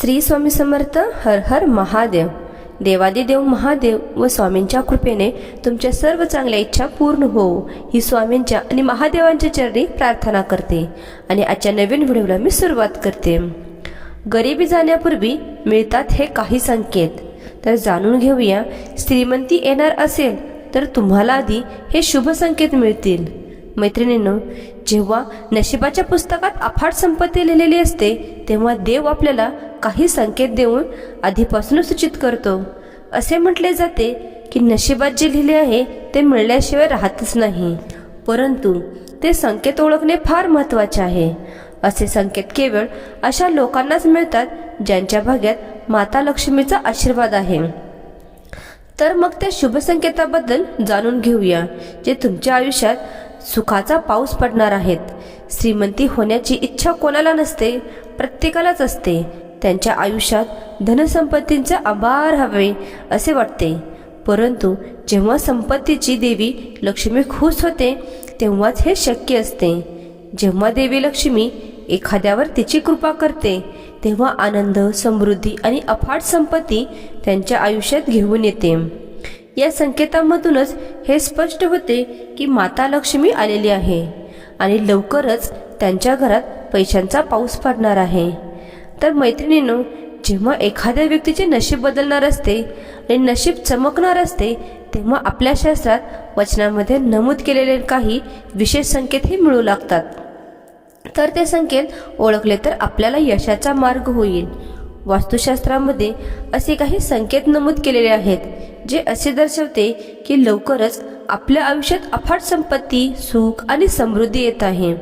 श्री स्वामी समर्थ हर हर महादेव. देवादिदेव महादेव व स्वामींच्या कृपेने तुमच्या सर्व चांगल्या इच्छा पूर्ण होऊ. ही स्वामींच्या आणि महादेवांच्या चरणी प्रार्थना करते. आणि आजच्या नवीन व्हिडिओला मी सुरुवात करते. गरिबी जाण्यापूर्वी मिळतात हे काही संकेत. तर जाणून घेऊया श्रीमंती येणार असेल तर तुम्हाला आधी हे शुभ संकेत मिळतील. मैत्रिणींनो जेव्हा नशिबाच्या पुस्तकात अफाट संपत्ती लिहिलेली असते तेव्हा देव आपल्याला काही संकेत देऊन आधीपासून सूचित करतो. असे म्हटले जाते की नशिबात जे लिहिले आहे ते मिळल्याशिवाय राहतच नाही. परंतु ते संकेत ओळखणे फार महत्त्वाचे आहे. असे संकेत केवळ अशा लोकांनाच मिळतात ज्यांच्या भाग्यात माता लक्ष्मीचा आशीर्वाद आहे. तर मग त्या शुभ संकेताबद्दल जाणून घेऊया जे तुमच्या आयुष्यात सुखाचा पाऊस पडणार आहेत. श्रीमंती होण्याची इच्छा कोणाला नसते? प्रत्येकालाच असते. त्यांच्या आयुष्यात धनसंपत्तींचा आभार हवे असे वाटते. परंतु जेव्हा संपत्तीची देवी लक्ष्मी खुश होते तेव्हाच हे शक्य असते. जेव्हा देवी लक्ष्मी एखाद्यावर तिची कृपा करते तेव्हा आनंद समृद्धी आणि अफाट संपत्ती त्यांच्या आयुष्यात घेऊन येते. या संकेतामधूनच हे स्पष्ट होते की माता लक्ष्मी आलेली आहे आणि लवकरच त्यांच्या घरात पैशांचा पाऊस पडणार आहे. तर मैत्रिणीनं जेव्हा एखाद्या व्यक्तीचे नशीब बदलणार असते आणि नशीब चमकणार असते तेव्हा आपल्या शास्त्रात वचनामध्ये नमूद केलेले काही विशेष संकेतही मिळू लागतात. तर ते संकेत ओळखले तर आपल्याला यशाचा मार्ग होईल. वास्तुशास्त्रामध्ये असे काही संकेत नमूद केलेले आहेत जे असे दर्शवते की लवकरच आपल्या आयुष्यात अफाट संपत्ती सुख आणि समृद्धी येत आहे.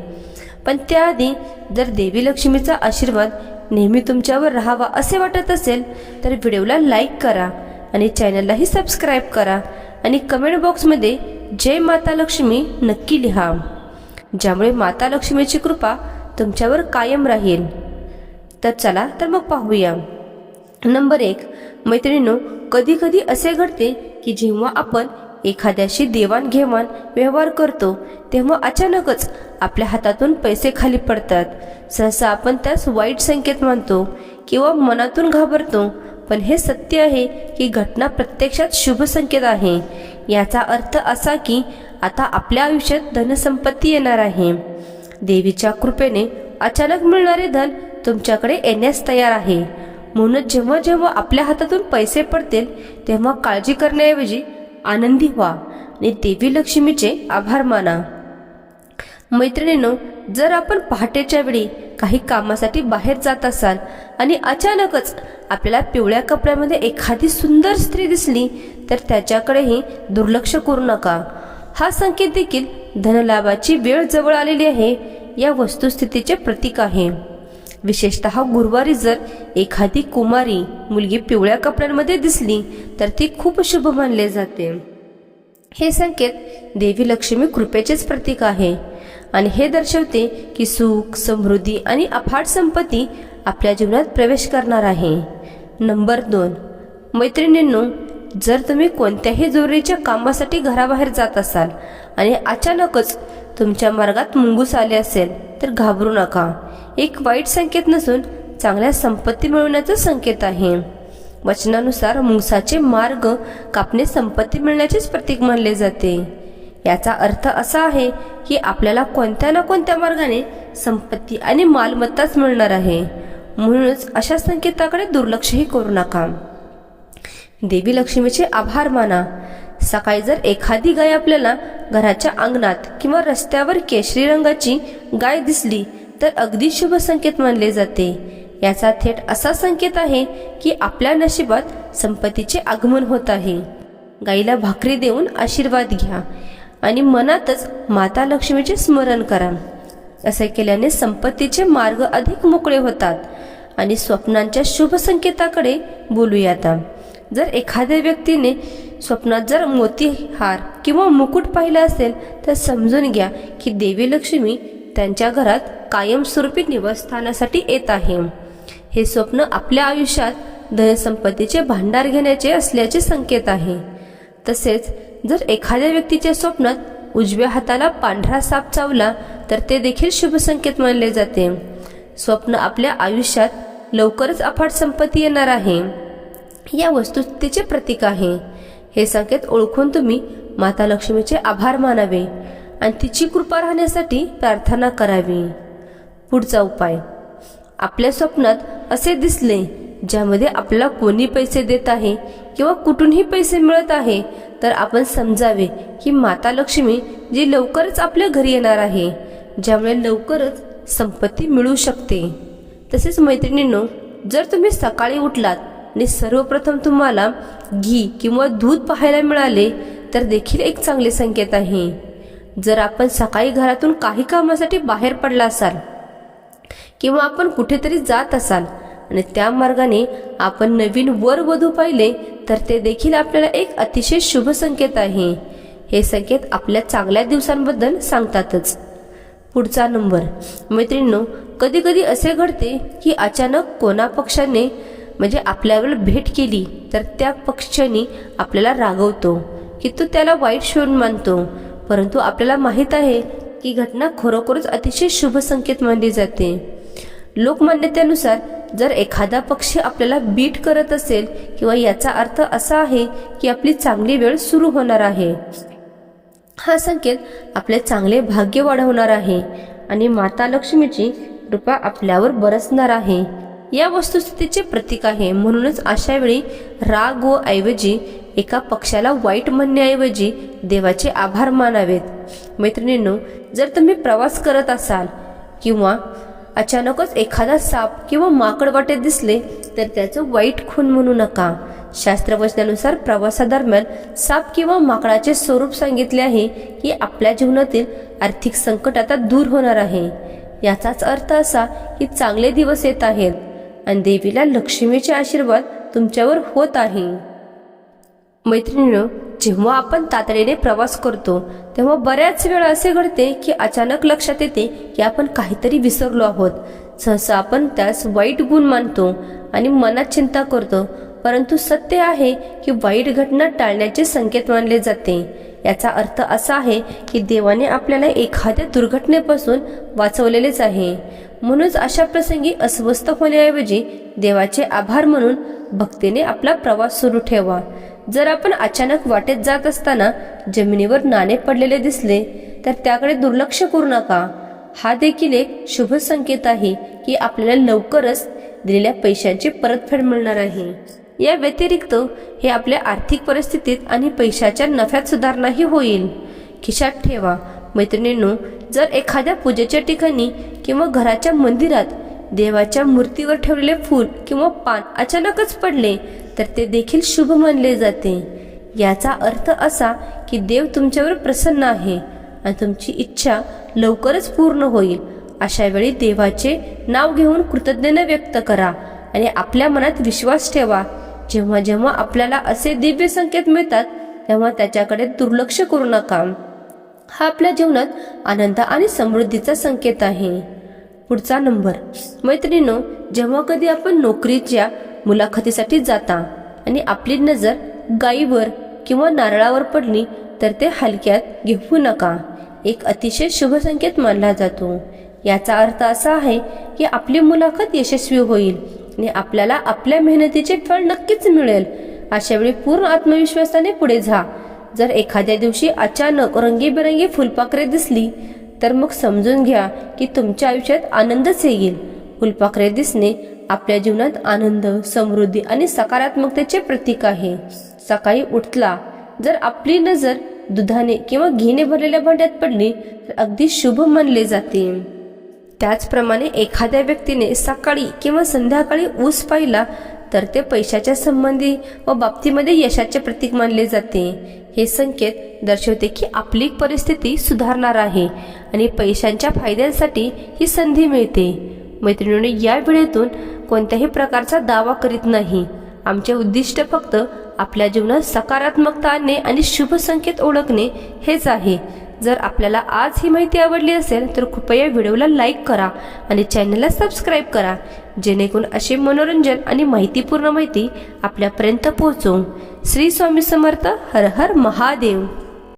पण त्याआधी जर देवी लक्ष्मीचा आशीर्वाद नेहमी तुमच्यावर राहावा असे वाटत असेल तर व्हिडिओला लाईक करा आणि चॅनललाही सबस्क्राईब करा आणि कमेंट बॉक्समध्ये जय माता लक्ष्मी नक्की लिहा. ज्यामुळे माता लक्ष्मीची कृपा तुमच्यावर कायम राहील. तर चला तर मग पाहूया. नंबर एक मैत्रिणींनो कधी कधी असे घडते की जेव्हा आपण एखाद्याशी देवाणघेवाण व्यवहार करतो तेव्हा अचानकच आपल्या हातातून पैसे खाली पडतात. सहसा आपण त्यास वाईट संकेत मानतो किंवा मनातून घाबरतो पण हे सत्य आहे की घटना प्रत्यक्षात शुभ संकेत आहे. याचा अर्थ असा की आता आपल्या आयुष्यात धनसंपत्ती येणार आहे. देवीच्या कृपेने अचानक मिळणारे धन तुमच्याकडे येण्यास तयार आहे. म्हणूनच जेव्हा जेव्हा आपल्या हातातून पैसे पडतील तेव्हा काळजी करण्याऐवजी आनंदी व्हा आणि देवी लक्ष्मीचे आभार माना. मैत्रिणींनो जर आपण पहाटेच्या वेळी काही कामासाठी बाहेर जात असाल आणि अचानकच आपल्याला पिवळ्या कपड्यामध्ये एखादी सुंदर स्त्री दिसली तर त्याच्याकडेही दुर्लक्ष करू नका. हा संकेत देखील धनलाभाची वेळ जवळ आलेली आहे. या वस्तुस्थितीचे प्रतीक आहे. विशेषतः गुरुवारी जर एखादी कुमारी मुलगी पिवळ्या कपड्यांमध्ये दिसली तर ती खूप शुभ मानले जाते. हे संकेत देवी लक्ष्मी कृपेचेच प्रतीक आहे. आणि हे दर्शवते की सुख समृद्धी आणि अफाट संपत्ती आपल्या जीवनात प्रवेश करणार आहे. नंबर दोन. मैत्रिणींनो जर तुम्ही कोणत्याही जरुरीच्या कामासाठी घराबाहेर जात असाल आणि अचानकच तुमच्या मार्गात मुंगूस आले असेल तर घाबरू नका. एक वाईट संकेत नसून चांगल्या संपत्ती मिळवण्याचा संकेत आहे. वचनानुसार मुंगसाचे मार्ग कापणे संपत्ती मिळण्याचेच प्रतीक मानले जाते. याचा अर्थ असा आहे की आपल्याला कोणत्या ना कोणत्या मार्गाने संपत्ती आणि मालमत्ताच मिळणार आहे. म्हणूनच अशा संकेताकडे दुर्लक्षही करू नका. देवी लक्ष्मीचे आभार माना. सकाळी जर एखादी गाय आपल्याला घराच्या अंगणात किंवा रस्त्यावर केशरी रंगाची गाय दिसली तर अगदी शुभ संकेत मानले जाते. याचा थेट असा संकेत आहे की आपल्या नशिबात संपत्तीचे आगमन होत आहे. गाईला भाकरी देऊन आशीर्वाद घ्या आणि मनातच माता लक्ष्मीचे स्मरण करा. असे केल्याने संपत्तीचे मार्ग अधिक मोकळे होतात. आणि स्वप्नांच्या शुभ संकेताकडे बोलूया आता. जर एखाद्या व्यक्तीने स्वप्नात जर मोतीहार किंवा मुकुट पाहिला असेल तर समजून घ्या की देवी लक्ष्मी त्यांच्या घरात कायमस्वरूपी निवासस्थानासाठी येत आहे. हे स्वप्न आपल्या आयुष्यात धनसंपत्तीचे भांडार घेण्याचे असल्याचे संकेत आहे. तसेच जर एखाद्या व्यक्तीच्या स्वप्नात उजव्या हाताला पांढरा साप चावला तर ते देखील शुभ संकेत मानले जाते. स्वप्न आपल्या आयुष्यात लवकरच अफाट संपत्ती येणार आहे. या वस्तुस्थितीचे प्रतीक आहे. हे संकेत ओळखून तुम्ही माता लक्ष्मीचे आभार मानावे आणि तिची कृपा राहण्यासाठी प्रार्थना करावी. पुढचा उपाय. आपल्या स्वप्नात असे दिसले ज्यामध्ये आपल्याला कोणी पैसे देत आहे किंवा कुठूनही पैसे मिळत आहे तर आपण समजावे की माता लक्ष्मी जी लवकरच आपल्या घरी येणार आहे ज्यामुळे लवकरच संपत्ती मिळू शकते. तसेच मैत्रिणींनो जर तुम्ही सकाळी उठलात आणि सर्वप्रथम तुम्हाला घी किंवा दूध पाहायला मिळाले तर देखील एक चांगले संकेत आहे. जर आपण सकाळी घरातून काही कामासाठी बाहेर पडला असाल किंवा आपण कुठेतरी जात असाल आणि त्या मार्गाने आपण नवीन वर वधू पाहिले तर ते देखील आपल्याला एक अतिशय शुभ संकेत आहे. हे संकेत आपल्या चांगल्या दिवसांबद्दल सांगतातच. पुढचा नंबर. मैत्रिणींनो कधी कधी असे घडते की अचानक कोणा पक्षाने म्हणजे आपल्यावर भेट केली तर त्या पक्षाने आपल्याला रागवतो की तो त्याला वाईट शोध मानतो. परंतु आपल्याला माहीत आहे की घटना खरोखरच अतिशय शुभ संकेत मानली जाते. लोकमान्यतेनुसार जर एखादा पक्षी आपल्याला बीट करत असेल किंवा याचा अर्थ असा आहे की आपली चांगली वेळ सुरू होणार आहे. हा संकेत आपले चांगले भाग्य वाढवणार आहे. आणि माता लक्ष्मीची कृपा आपल्यावर बरसणार आहे. या वस्तुस्थितीचे प्रतीक आहे. म्हणूनच अशा वेळी राग व ऐवजी एका पक्षाला वाईट म्हणण्याऐवजी देवाचे आभार मानावेत. मैत्रिणींनो जर तुम्ही प्रवास करत असाल किंवा अचानकच एखादा साप किंवा माकड वाटेत दिसले तर त्याचं वाईट खून म्हणू नका. शास्त्रवचनानुसार प्रवासादरम्यान साप किंवा माकडाचे स्वरूप सांगितले आहे की आपल्या जीवनातील आर्थिक संकट आता दूर होणार आहे. याचाच अर्थ असा की चांगले दिवस येत आहेत. आणि देवीला लक्ष्मीचे आशीर्वाद तुमच्यावर होत आहे. मैत्रिणीनं जेव्हा आपण तातडीने प्रवास करतो तेव्हा बऱ्याच वेळा असे घडते की अचानक लक्षात येते की आपण काहीतरी विसरलो आहोत. सहसा आपण त्यास वाईट गुण मानतो आणि मनात चिंता करतो परंतु सत्य आहे की वाईट घटना टाळण्याचे संकेत मानले जाते. याचा अर्थ असा आहे की देवाने आपल्याला एखाद्या दुर्घटनेपासून वाचवलेलेच आहे. म्हणूनच अशा प्रसंगी अस्वस्थ होण्याऐवजी देवाचे आभार म्हणून भक्तीने आपला प्रवास सुरू ठेवा. जर आपण अचानक वाटेत जात असताना जमिनीवर नाणे पडलेले दिसले तर त्याकडे दुर्लक्ष करू नका. हा देखील एक शुभ संकेत आहे की आपल्याला लवकरच दिलेल्या पैशांची परतफेड मिळणार आहे. या व्यतिरिक्त हे आपल्या आर्थिक परिस्थितीत आणि पैशाच्या नफ्यात सुधारणाही होईल. खिशात ठेवा. मैत्रिणींनो जर एखाद्या पूजेच्या ठिकाणी किंवा घराच्या मंदिरात देवाच्या मूर्तीवर ठेवलेले फूल किंवा पान अचानकच पडले तर ते देखील शुभ मानले जाते. याचा अर्थ असा की देव तुमच्यावर प्रसन्न आहे आणि तुमची इच्छा लवकरच पूर्ण होईल. अशा वेळी देवाचे नाव घेऊन कृतज्ञता व्यक्त करा आणि आपल्या मनात विश्वास ठेवा. जेव्हा जेव्हा आपल्याला असे दिव्य संकेत मिळतात तेव्हा त्याच्याकडे दुर्लक्ष करू नका. हा आपल्या जीवनात आनंद आणि समृद्धीचा संकेत आहे. पुढचा नंबर. मैत्रिणीनो जेव्हा कधी आपण नोकरीच्या मुलाखतीसाठी जाता आणि आपली नजर गायीवर किंवा नारळावर पडली तर ते हलक्यात घेऊ नका. एक अतिशय शुभ संकेत मानला जातो. याचा अर्थ असा आहे की आपली मुलाखत यशस्वी होईल. आणि आपल्याला आपल्या मेहनतीचे फळ नक्कीच मिळेल. अशा वेळी पूर्ण आत्मविश्वासाने पुढे जा. जर एखाद्या दिवशी अचानक रंगीबेरंगी फुलपाखरे दिसली तर मग समजून घ्या की तुमच्या आयुष्यात आनंदच येईल. फुलपाखरे दिसणे आपल्या जीवनात आनंद समृद्धी आणि सकारात्मकतेचे प्रतीक आहे. सकाळी उठला जर आपली नजर दुधाने किंवा घेणे भरलेल्या भांड्यात पडली तर अगदी शुभ मानले जाते. त्याचप्रमाणे एखाद्या व्यक्तीने सकाळी किंवा संध्याकाळी ऊस पाहिला तर ते पैशाच्या संबंधी व बाबतीमध्ये यशाचे प्रतीक मानले जाते. हे संकेत दर्शवते की आपली परिस्थिती सुधारणार आहे आणि पैशांच्या फायद्यांसाठी ही संधी मिळते. मैत्रिणीने या वेळेतून कोणत्याही प्रकारचा दावा करीत नाही. आमचे उद्दिष्ट फक्त आपल्या जीवनात सकारात्मकता आणणे आणि शुभ संकेत ओळखणे हेच आहे. जर आपल्याला आज ही माहिती आवडली असेल तर कृपया व्हिडिओला लाईक करा आणि चॅनलला सबस्क्राईब करा जेणेकरून असे मनोरंजन आणि माहितीपूर्ण माहिती आपल्यापर्यंत पोहोचवू श्री स्वामी समर्थ हर हर महादेव.